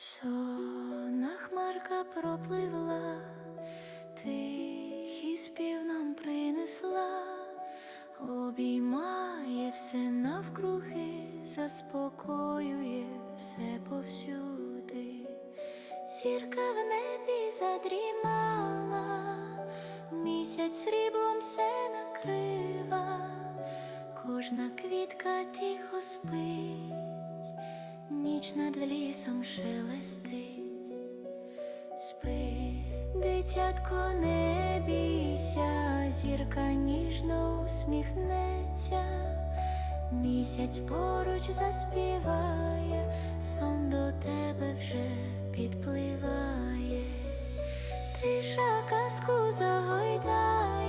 Сона хмарка пропливла, тихий спів нам принесла, обіймає все навкруги, заспокоює все повсюди. Зірка в небі задрімала, місяць сріблом все накрива, кожна квітка тихо спить, ніч над лісом шелестить. Спи, дитятко, не бійся, зірка ніжно усміхнеться, місяць поруч заспіває, сон до тебе вже підпливає, тиша казку загоює.